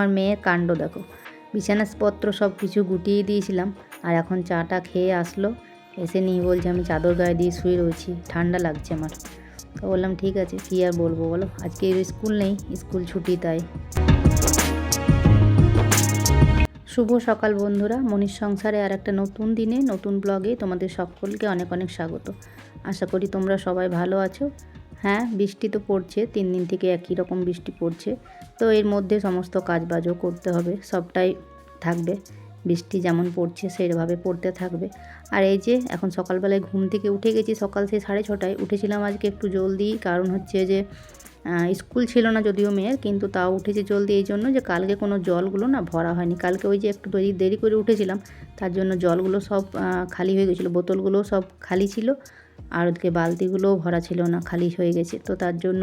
আমার মেয়ের কাণ্ড দেখো। বিছানাপত্র সব কিছু গুটিয়ে দিয়েছিলাম আর এখন চাটা খেয়ে আসলো। এসে নিয়ে বলছে, আমি চাদর গায়ে দিয়ে শুয়ে রয়েছি, ঠান্ডা লাগছে আমার। তো বললাম, ঠিক আছে, কী আর বলব বলো? আজকে স্কুল নেই, স্কুল ছুটি তাই। শুভ সকাল বন্ধুরা, মনীষ সংসারে আর একটা নতুন দিনে, নতুন ব্লগে তোমাদের সকলকে অনেক অনেক স্বাগত। আশা করি তোমরা সবাই ভালো আছো। হ্যাঁ বৃষ্টি তো পড়ছে, তিন দিন থেকে একই রকম বৃষ্টি পড়ছে। তো এর মধ্যে সমস্ত কাজবাজও করতে হবে, সবটাই থাকবে। বৃষ্টি যেমন পড়ছে সেইভাবে পড়তে থাকবে। আর এই যে, এখন সকালবেলায় ঘুম থেকে উঠে গেছি, সকাল সেই সাড়ে ছটায়। উঠেছিলাম আজকে একটু জলদি, কারণ হচ্ছে যে স্কুল ছিল না যদিও মেয়ের, কিন্তু তাও উঠেছে জলদি। এই জন্য যে, কালকে কোনো জলগুলো না ভরা হয়নি। কালকে ওই যে, একটু দেরি দেরি করে উঠেছিলাম, তার জন্য জলগুলো সব খালি হয়ে গেছিল বোতলগুলো সব খালি ছিল। আর ওদিকে বালতিগুলোও ভরা ছিল না, খালি হয়ে গেছে। তো তার জন্য,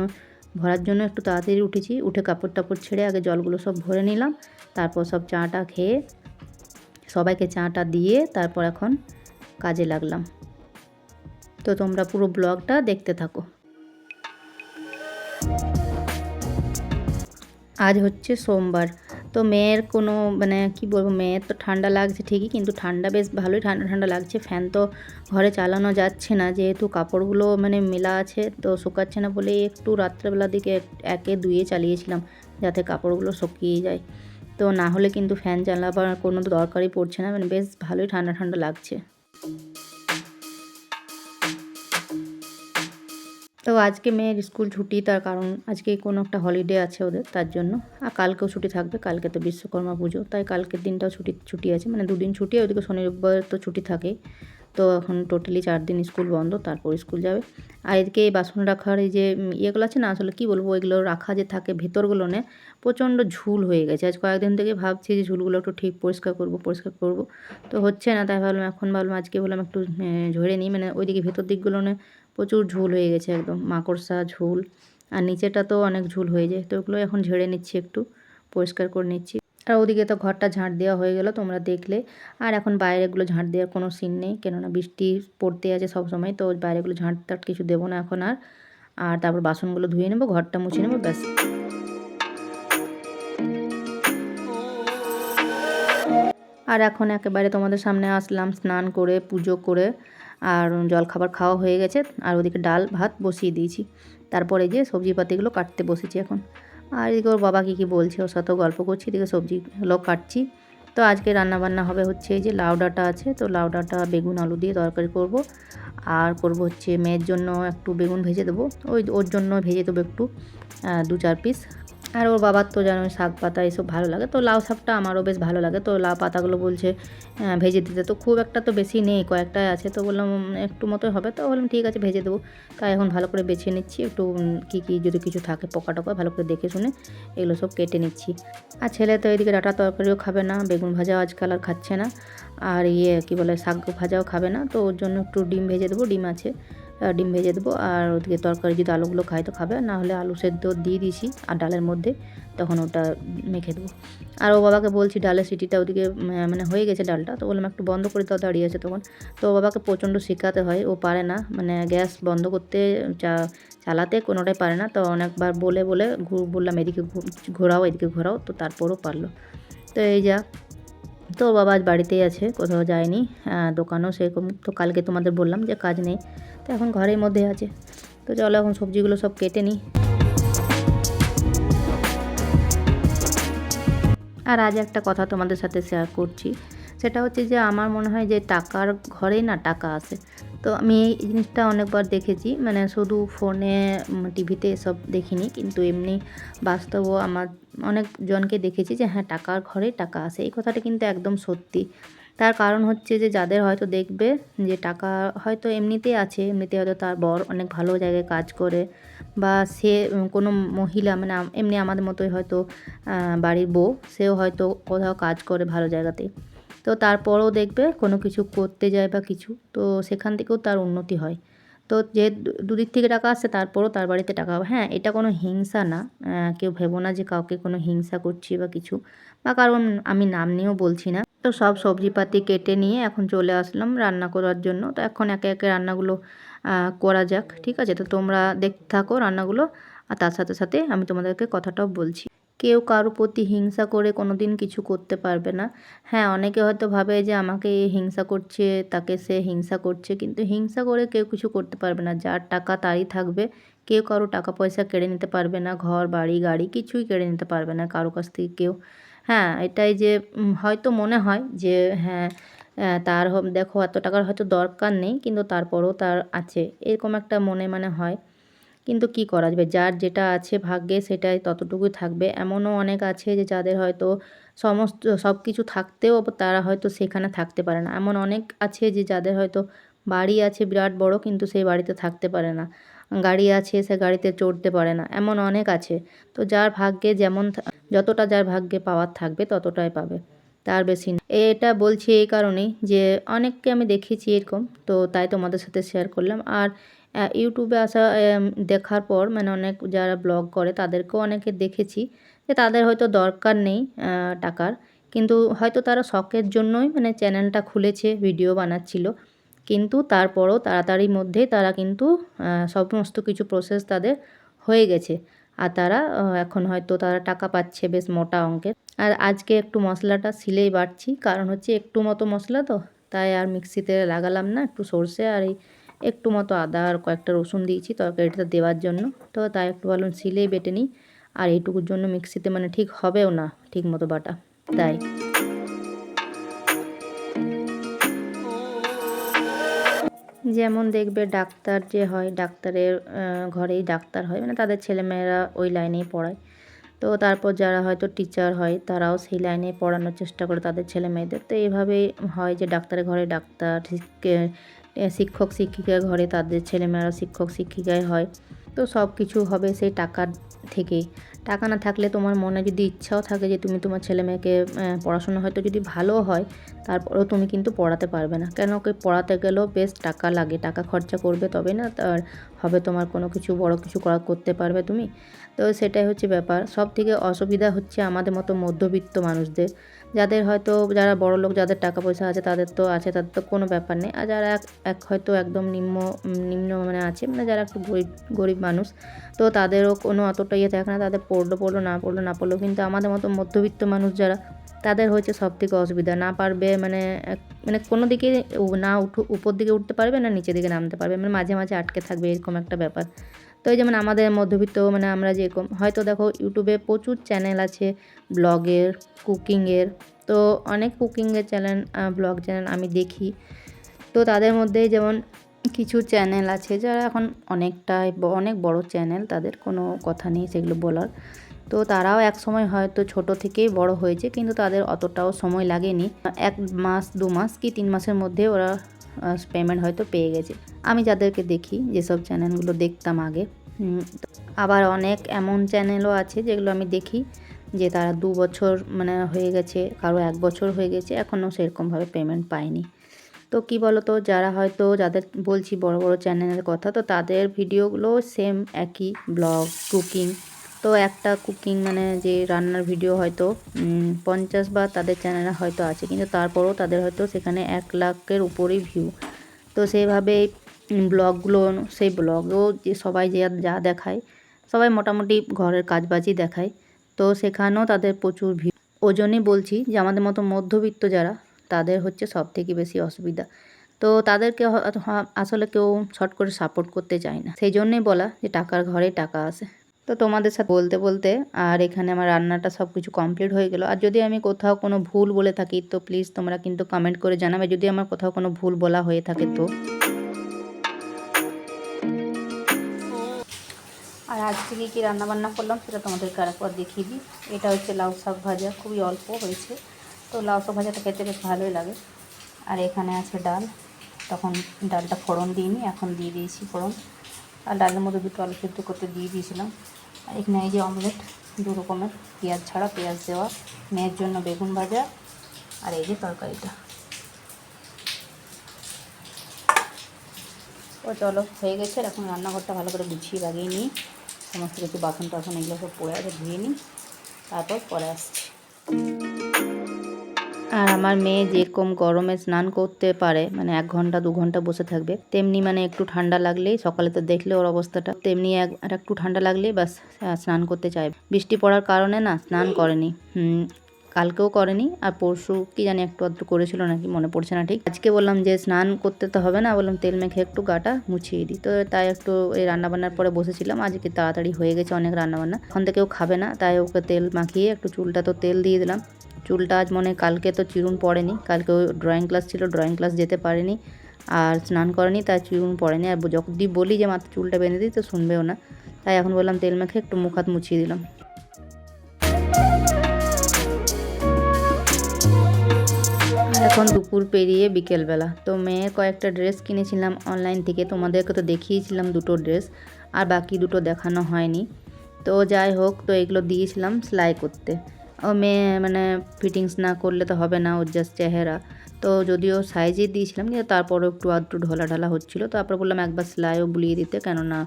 ভরার জন্য একটু তাড়াতাড়ি উঠেছি, উঠে কাপড় টাপড় ছেড়ে আগে জলগুলো সব ভরে নিলাম, তারপর সব চাটা খেয়ে সবাইকে চাটা দিয়ে তারপর এখন কাজে লাগলাম। তো তোমরা পুরো ব্লগটা দেখতে থাকো। আজ হচ্ছে সোমবার। তো মেয়ের কোনো মানে কি বলব, মেয়ের তো ঠান্ডা লাগছে ঠিকই, কিন্তু ঠান্ডা বেশ ভালোই ঠান্ডা ঠান্ডা লাগছে। ফ্যান তো ঘরে চালানো যাচ্ছে না, যেহেতু কাপড়গুলো মানে মেলা আছে, তো শুকাচ্ছে না বলে একটু রাত্রেবেলার দিকে একে দুয়ে চালিয়েছিলাম, যাতে কাপড়গুলো শুকিয়ে যায়। তো না হলে কিন্তু ফ্যান চালাবার কোনো দরকারই পড়ছে না মানে বেশ ভালোই ঠান্ডা ঠান্ডা লাগছে। তো আজকে মেয়ের স্কুল ছুটি, তার কারণ আজকে কোনো একটা হলিডে আছে ওদের, তার জন্য। আর কালকেও ছুটি থাকবে, কালকে তো বিশ্বকর্মা পুজো, তাই কালকের দিনটাও ছুটি ছুটি আছে। মানে দুদিন ছুটি, ওইদিকে শনি রোববার তো ছুটি থাকে। তো এখন টোটালি চার দিন স্কুল বন্ধ, তারপর স্কুল যাবে। আর এদিকে এই বাসন রাখার এই যে ইয়েগুলো আছে না, আসলে কী বলব, ওইগুলো রাখা যে থাকে ভেতরগুলো নে, প্রচণ্ড ঝুল হয়ে গেছে। আজ কয়েকদিন থেকে ভাবছি যে ঝুলগুলো একটু ঠিক পরিষ্কার করব পরিষ্কার করব। তো হচ্ছে না, তাই ভাবলাম, এখন ভাবলাম আজকে বললাম একটু ঝরে নিই। মানে ওইদিকে ভেতর দিকগুলো প্রচুর ঝুল হয়ে গেছে একদম, মাকড়সা, ঝুল, আর নিচেটা তো অনেক ঝুল হয়ে যায়, তো ওগুলো এখন ঝেড়ে নিচ্ছি একটু, পরিষ্কার করে নিচ্ছি। আর ওদিকে তো ঘরটা ঝাঁট দেওয়া হয়ে গেল তোমরা দেখলে, আর এখন বাইরেগুলো ঝাঁট দেওয়ার কোনো সিন নেই, কেননা বৃষ্টি পড়তে আছে সব সময়, তো বাইরেগুলো ঝাঁট টাট কিছু দেবো না এখন আর আর তারপর বাসনগুলো ধুয়ে নেব, ঘরটা মুছে নেব, ব্যাস। আর এখন একেবারে তোমাদের সামনে আসলাম, স্নান করে, পুজো করে আর জলখাবার খাওয়া হয়ে গেছে আর ওদিকে ডাল ভাত বসিয়ে দিয়েছি। তারপরে যে সবজিপাতিগুলো কাটতে বসেছি এখন। আর এদিকে ওর বাবা কী কী বলছে, ওর সাথেও গল্প করছি, এদিকে সবজিগুলো কাটছি। তো আজকে রান্না বান্না হবে হচ্ছে এই যে লাউ ডাঁটা আছে, তো লাউ ডাঁটা, বেগুন, আলু দিয়ে তরকারি করব। আর করব হচ্ছে মেয়ের জন্য একটু বেগুন ভেজে দেবো, ওই ওর জন্য ভেজে দেবো একটু দু চার পিস আর ওর বাবার তো যেন শাক পাতা এসব ভালো লাগে, তো লাউ শাকটা আমারও বেশ ভালো লাগে, তো লাউ পাতাগুলো বলছে ভেজে দিতে, তো খুব একটা তো বেশি নেই, কয়েকটাই আছে, তো বললাম একটু মতোই হবে, তো বললাম ঠিক আছে ভেজে দেবো তাই এখন ভালো করে বেছে নিচ্ছি, একটু কী কী যদি কিছু থাকে পোকা টোকা, ভালো করে দেখে শুনে এগুলো সব কেটে নিচ্ছি, আর ছেলে তো এদিকে ডাটা তরকারিও খাবে না, বেগুন ভাজাও আজকাল আর খাচ্ছে না, আর ইয়ে কী বলে, শাক ভাজাও খাবে না, তো ওর জন্য একটু ডিম ভেজে দেবো, ডিম আছে ডিম ভেজে দেবো। আর ওদিকে তরকারি যদি আলুগুলো খাই তো খাবে, না হলে আলু সেদ্ধ দিয়ে দিয়েছি আর ডালের মধ্যে, তখন ওটা মেখে দেবো। আর ও বাবাকে বলছি ডালের সিটিটা ওদিকে মানে হয়ে গেছে ডালটা, তো বললাম একটু বন্ধ করে দাও, দাঁড়িয়ে আছে তখন। তো ও বাবাকে প্রচণ্ড শেখাতে হয়, ও পারে না মানে গ্যাস বন্ধ করতে, চা, চালাতে কোনোটাই পারে না। তো অনেকবার বলে বলে বললাম, এদিকে ঘোরাও এদিকে ঘোরাও। তো তারপরও পারল। তো এই যা, তো বাবা আজ বাড়িতেই আছে, কোথাও যায়নি দোকানও সেরকম। তো কালকে তোমাদের বললাম যে কাজ নেই তো এখন ঘরের মধ্যে আছে। তো চলো এখন সবজিগুলো সব কেটে নিই। আর আজ একটা কথা তোমাদের সাথে শেয়ার করছি। সেটা হচ্ছে যে আমার মনে হয় যে টাকার ঘরেই না টাকা আসে তো আমি এই জিনিসটা অনেকবার দেখেছি। মানে শুধু ফোনে টিভিতে এসব দেখিনি। কিন্তু এমনি বাস্তবও আমার অনেকজনকে দেখেছি যে হ্যাঁ টাকার ঘরেই টাকা আসে এই কথাটা কিন্তু একদম সত্যি। তার কারণ হচ্ছে যে যাদের হয়তো দেখবে যে টাকা হয়তো এমনিতেই আছে, এমনিতে হয়তো তার বর অনেক ভালো জায়গায় কাজ করে বা সে কোনো মহিলা মানে এমনি আমাদের মতোই হয়তো বাড়ির বউ, সেও হয়তো কোথাও কাজ করে ভালো জায়গাতে। তো তারপরও দেখবে কোনো কিছু করতে যায় বা কিছু, তো সেখান থেকেও তার উন্নতি হয়। তো যে দুদিক থেকে টাকা আসছে তারপরও তার বাড়িতে টাকা হ্যাঁ এটা কোনো হিংসা না কেউ ভেবো না যে কাউকে কোনো হিংসা করছি বা কিছু, বা কারণ আমি নাম নিয়েও বলছি না। তো সব সবজিপাতি কেটে নিয়ে এখন চলে আসলাম রান্না করার জন্য। তো এখন একে একে রান্নাগুলো করা যাক, ঠিক আছে? তো তোমরা দেখতে থাকো রান্নাগুলো, আর তার সাথে সাথে আমি তোমাদেরকে কথাটাও বলছি। কেউ কারও প্রতি হিংসা করে কোনো দিন কিছু করতে পারবে না। হ্যাঁ অনেকে হয়তো ভাবে যে আমাকে হিংসা করছে, তাকে সে হিংসা করছে, কিন্তু হিংসা করে কেউ কিছু করতে পারবে না। যার টাকা তারই থাকবে। কেউ কারও টাকা পয়সা কেড়ে নিতে পারবে না, ঘর, বাড়ি, গাড়ি, কিছুই কেড়ে নিতে পারবে না কারও কাছ থেকে কেউ। হ্যাঁ এটাই যে হয়তো মনে হয় যে হ্যাঁ তার দেখো এত টাকার হয়তো দরকার নেই, কিন্তু তারপরও তার আছে, এরকম একটা মনে মানে হয়। কিন্তু কি করা যাবে? যার যেটা আছে ভাগ্যে সেটাই ততটুকুই থাকবে। এমনও অনেক আছে যে, যাদের হয়তো সমস্ত সব কিছু থাকতেও তারা হয়তো সেখানে থাকতে পারে না। এমন অনেক আছে যে, যাদের হয়তো বাড়ি আছে বিরাট বড়, কিন্তু সেই বাড়িতে থাকতে পারে না। গাড়ি আছে, সে গাড়িতে চড়তে পারে না, এমন অনেক আছে। তো যার ভাগ্যে যেমন যতটা যার ভাগ্যে পাওয়ার থাকবে, ততটাই পাবে। তার বেশি এটা বলছি এই কারণেই যে, অনেককে আমি দেখেছি এরকম, তো তাই তোমাদের সাথে শেয়ার করলাম। আর ইউটিউবে আসা দেখার পর মানে অনেক যারা ব্লগ করে, তাদেরকেও অনেকে দেখেছি যে, তাদের হয়তো দরকার নেই টাকার। কিন্তু হয়তো তারা শখের জন্যই মানে চ্যানেলটা খুলেছে ভিডিও বানাচ্ছিল। কিন্তু তারপরও তাড়াতাড়ির মধ্যেই তারা কিন্তু সমস্ত কিছু প্রসেস তাদের হয়ে গেছে। আর তারা এখন হয়তো তারা টাকা পাচ্ছে বেশ মোটা অঙ্কের। আর আজকে একটু মশলাটা সিলেই বাটছি কারণ হচ্ছে একটু মতো মশলা তো, তাই আর মিক্সিতে লাগালাম না, একটু সর্ষে আর এই একটু মতো আদা আর কয়েকটা রসুন দিয়েছি তরকারিটা দেওয়ার জন্য। তো তাই একটু ভালো সিলেই বেটে নিই। আর এইটুকুর জন্য মিক্সিতে মানে ঠিক হবেও না ঠিক মতো বাটা। তাই। যেমন দেখবে ডাক্তার যে হয়, ডাক্তারের ঘরেই ডাক্তার হয় মানে তাদের ছেলেমেয়েরা ওই লাইনেই পড়ায়। তো তারপর যারা হয়তো টিচার হয়, তারাও সেই লাইনে পড়ানোর চেষ্টা করে তাদের ছেলে মেয়েদের তো এইভাবেই হয় যে ডাক্তারের ঘরে ডাক্তার শিক্ষে- শিক্ষক, শিক্ষিকার ঘরে তাদের ছেলেমেয়েরা শিক্ষক শিক্ষিকায় হয়। তো সব কিছু হবে সেই টাকার থেকেই। টাকা না থাকলে তোমার মনে যদি ইচ্ছাও থাকে যে তুমি তোমার ছেলে মেয়েকে পড়াশোনা হয়তো যদি ভালো হয় তারপরেও তুমি কিন্তু পড়াতে পারবে না। কেন ওকে পড়াতে গেলেও বেশ টাকা লাগে, টাকা খরচা করবে তবে না তার হবে তোমার কোনো কিছু, বড় কিছু করা করতে পারবে তুমি। তো সেটাই হচ্ছে ব্যাপার। সব থেকে অসুবিধা হচ্ছে আমাদের মতো মধ্যবিত্ত মানুষদের। যাদের হয়তো যারা বড় লোক, যাদের টাকা পয়সা আছে, তাদের তো আছে, তাদের তো কোনো ব্যাপার নেই। আর যারা এক এক হয়তো একদম নিম্ন নিম্ন মানে আছে মানে যারা একটু গরিব গরিব মানুষ, তো তাদেরও কোনো অতটা ইয়ে থাকে না। তাদের পড়ল পড়ল, না পড়ল না পড়ল। কিন্তু আমাদের মতো মধ্যবিত্ত মানুষ যারা তাদের হচ্ছে সব থেকে অসুবিধা। না পারবে মানে মানে কোনো দিকে না উঠু, উপর দিকে উঠতে পারবে না নিচের দিকে নামতে পারবে। মানে মাঝে মাঝে আটকে থাকবে এরকম একটা ব্যাপার। তো এই যেমন আমাদের মধ্যবিত্ত মানে আমরা যেরকম হয়তো দেখো ইউটিউবে প্রচুর চ্যানেল আছে, ব্লগের, কুকিংয়ের। তো অনেক কুকিংয়ের চ্যানেল ব্লগ চ্যানেল আমি দেখি। তো তাদের মধ্যে যেমন কিছু চ্যানেল আছে যারা এখন অনেকটাই অনেক বড় চ্যানেল, তাদের কোনো কথা নেই সেগুলো বলার। তো তারাও এক সময় হয়তো ছোট থেকেই বড় হয়েছে, কিন্তু তাদের অতটাও সময় লাগেনি। এক মাস, দু মাস কি তিন মাসের মধ্যে ওরা পেমেন্ট হয়তো পেয়ে গেছে। আমি যাদেরকে দেখি, যেসব চ্যানেলগুলো দেখতাম আগে আবার অনেক এমন চ্যানেলও আছে যেগুলো আমি দেখি যে তারা দু বছর মানে হয়ে গেছে, কারও এক বছর হয়ে গেছে, এখনও সেরকমভাবে পেমেন্ট পায়নি। তো কি বলো তো যারা হয়তো যাদের বলছি বড় বড় চ্যানেলের কথা, তো তাদের ভিডিওগুলো সেম একই ব্লগ কুকিং তো একটা কুকিং মানে যে রান্নার ভিডিও হয়তো পঞ্চাশ বা তাদের চ্যানেলে হয়তো আছে, কিন্তু তারপরেও তাদের হয়তো সেখানে এক লাখের উপরেই ভিউ তো সেইভাবে ব্লগগুলো সেই ব্লগেও যে সবাই যে যা দেখায়, সবাই মোটামুটি ঘরের কাজবাজই দেখায়। তো সেখানেও তাদের প্রচুর ভিউ ওই জন্যই বলছি যে আমাদের মতো মধ্যবিত্ত যারা, তাদের হচ্ছে সব থেকে বেশি অসুবিধা। তো তাদেরকে আসলে কেউ শর্ট করে সাপোর্ট করতে চায় না। সেই জন্যই বলা যে টাকার ঘরে টাকা আসে তো তোমাদের সাথে বলতে বলতে আর এখানে আমার রান্নাটা সব কিছু কমপ্লিট হয়ে গেল। আর যদি আমি কোথাও কোনো ভুল বলে থাকি, তো প্লিজ তোমরা কিন্তু কমেন্ট করে জানাবে। যদি আমার কোথাও কোনো ভুল বলা হয়ে থাকে তো। আর আজকে কী কী রান্নাবান্না করলাম সেটা তোমাদেরকে আরেকবার দেখিয়ে দিই। এটা হচ্ছে লাউ শাক ভাজা, খুবই অল্প হয়েছে। তো লাউ শাক ভাজাটা খেতে বেশ ভালোই লাগে। আর এখানে আছে ডাল। তখন ডালটা ফোড়ন দিইনি, এখন দিয়ে দিয়েছি ফোড়ন। আর ডালের মধ্যে দুটো আলু সেদ্ধ করতে দিয়ে দিয়েছিলাম। আর এখানে এই যে অমলেট, দু রকমের, পেঁয়াজ ছাড়া, পেঁয়াজ দেওয়া, মেয়ের জন্য বেগুন ভাজা আর এই যে তরকারিটা। ও চলো, হয়ে গেছে। এখন রান্নাঘরটা ভালো করে গুছিয়ে লাগিয়ে নিই। সমস্ত কিছু বাসন টাসন এগুলো সব পড়ে আছে, ধুয়ে নিই। তারপর পরে আসছি। আর আমার মেয়ে যেরকম গরমে স্নান করতে পারে মানে এক ঘণ্টা দু ঘণ্টা বসে থাকবে তেমনি মানে একটু ঠান্ডা লাগলেই সকালে তো দেখলে ওর অবস্থাটা তেমনি এক আর একটু ঠান্ডা লাগলেই বাস স্নান করতে চায়। বৃষ্টি পড়ার কারণে না স্নান করেনি হুম, কালকেও করেনি আর পরশু কি জানি একটু আধটু করেছিল নাকি মনে পড়ছে না ঠিক। আজকে বললাম যে স্নান করতে তো হবে না বললাম তেল মেখে একটু গাটা মুছিয়ে দিই তো তাই একটু এই রান্নাবান্নার পরে বসেছিলাম আজকে তাড়াতাড়ি হয়ে গেছে অনেক রান্নাবান্না এখন থেকেও খাবে না তাই ওকে তেল মাখিয়ে একটু চুলটা তো তেল দিয়ে দিলাম চুলটা আজ মনে কালকে তো চিরুন পড়েনি। কালকে ড্রয়িং ক্লাস ছিল ড্রয়িং ক্লাস যেতে পারেনি। আর স্নান করেনি, তাই চুরুন পড়েনি। আর যদি বলি যে মাত্র চুলটা বেঁধে দিই, তো শুনবেও না। তাই এখন বললাম তেল মেখে একটু মুখ হাত মুছিয়ে দিলাম। এখন দুপুর পেরিয়ে বিকেলবেলা। তো মেয়ে কয়েকটা ড্রেস কিনেছিলাম অনলাইন থেকে। তোমাদেরকে তো দেখিয়েছিলাম দুটো ড্রেস আর বাকি দুটো দেখানো হয়নি। তো যাই হোক, তো এগুলো দিয়েছিলাম সেলাই করতে। মেয়ে মানে ফিটিংস না করলে তো হবে না ওর জাস্ট চেহারা। তো যদিও সাইজে দিয়েছিলাম, কিন্তু তারপরেও একটু আধটু ঢোলা ঢালা হচ্ছিল তারপর বললাম একবার সেলাইও বুলিয়ে দিতে, কেননা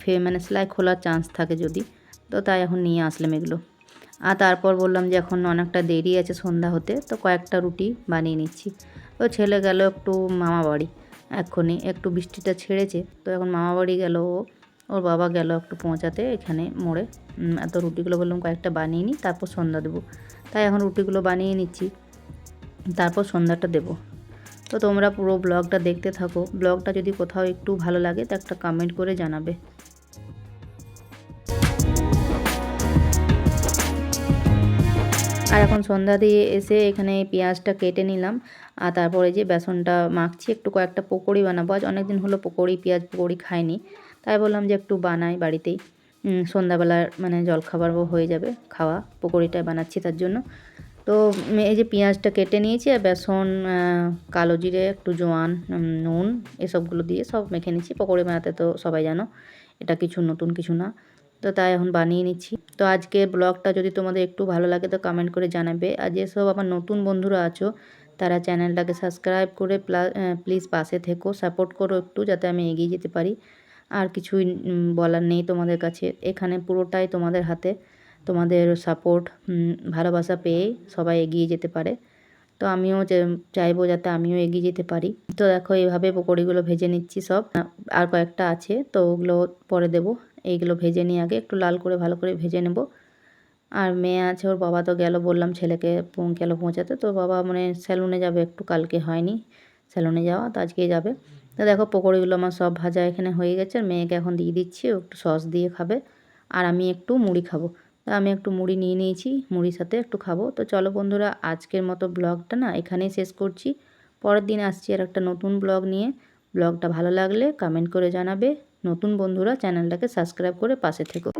ফে মানে সেলাই খোলার চান্স থাকে যদি। তো তাই এখন নিয়ে আসলাম এগুলো। আর তারপর বললাম যে এখন অনেকটা দেরি আছে সন্ধ্যা হতে, তো কয়েকটা রুটি বানিয়ে নিচ্ছি। ও ছেলে গেল একটু মামা বাড়ি এক্ষুনি। একটু বৃষ্টিটা ছেড়েছে, তো এখন মামা বাড়ি গেল ও ওর বাবা গেল একটু পৌঁছাতে, এখানে মোড়ে। এত রুটিগুলো বললাম কয়েকটা বানিয়ে নিই তারপর সন্ধ্যা দেবো। তাই এখন রুটিগুলো বানিয়ে নিচ্ছি, তারপর সন্ধ্যাটা দেবো। তো তোমরা পুরো ব্লগটা দেখতে থাকো। ব্লগটা যদি কোথাও একটু ভালো লাগে, তো একটা কমেন্ট করে জানাবে। আর এখন সন্ধ্যা দিয়ে এসে এখানে পেঁয়াজটা কেটে নিলাম, আর তারপরে যে বেসনটা মাখছি, একটু কয়েকটা পকোড়ি বানাবো। আজ অনেক দিন হলো পকোড়ি, পেঁয়াজ পকোড়ি খাইনি। তাই বললাম যে একটু বানাই বাড়িতেই। সন্ধ্যাবেলার মানে জলখাবারও হয়ে যাবে খাওয়া, পকোড়িটাই বানাচ্ছি তার জন্য। তো এই যে পেঁয়াজটা কেটে নিয়েছি আর বেসন কালো জিরে, একটু জোয়ান নুন এসবগুলো দিয়ে সব মেখে নিচ্ছি পকোড়ি বানাতে তো সবাই জানো, এটা কিছু নতুন কিছু না। তো তাই এখন বানিয়ে নিচ্ছি। তো আজকে ব্লগটা যদি তোমাদের একটু ভালো লাগে তো কমেন্ট করে জানাবে। আর যেসব আমার নতুন বন্ধুরা আছো, তারা চ্যানেলটাকে সাবস্ক্রাইব করে প্লিজ পাশে থেকো সাপোর্ট করো একটু যাতে আমি এগিয়ে যেতে পারি। আর কিছুই বলার নেই তোমাদের কাছে। এখানে পুরোটাই তোমাদের হাতে। তোমাদের সাপোর্ট ভালোবাসা পেয়ে সবাই এগিয়ে যেতে পারে। তো আমিও চাইব যাতে আমিও এগিয়ে যেতে পারি। তো দেখো এইভাবে পকোড়িগুলো ভেজে নিচ্ছি সব। আর কয়েকটা আছে, তো ওগুলো পরে দেবো। এইগুলো ভেজে নিয়ে আগে একটু লাল করে, ভালো করে ভেজে নেব। আর মেয়ে আছে, ওর বাবা তো গেল, বললাম ছেলেকে গেল পৌঁছাতে। তো বাবা মানে স্যালুনে যাবে, একটু কালকে হয়নি। স্যালুনে যাওয়া, তো আজকেই যাবে। তো দেখো পকোড়িগুলো আমার সব ভাজা এখানে হয়ে গেছে, আর মেয়েকে এখন দিয়ে দিচ্ছি একটু সস দিয়ে খাবে, আর আমি একটু মুড়ি খাব। তো আমি একটু মুড়ি নিয়ে নিয়েছি, মুড়ির সাথে একটু খাব। তো চলো বন্ধুরা, আজকের মতো ব্লগটা না এখানেই শেষ করছি। পরের দিন আসছি আর একটা নতুন ব্লগ নিয়ে। ব্লগটা ভালো লাগলে কমেন্ট করে জানাবে। নতুন বন্ধুরা চ্যানেলটাকে সাবস্ক্রাইব করে পাশে থেকো।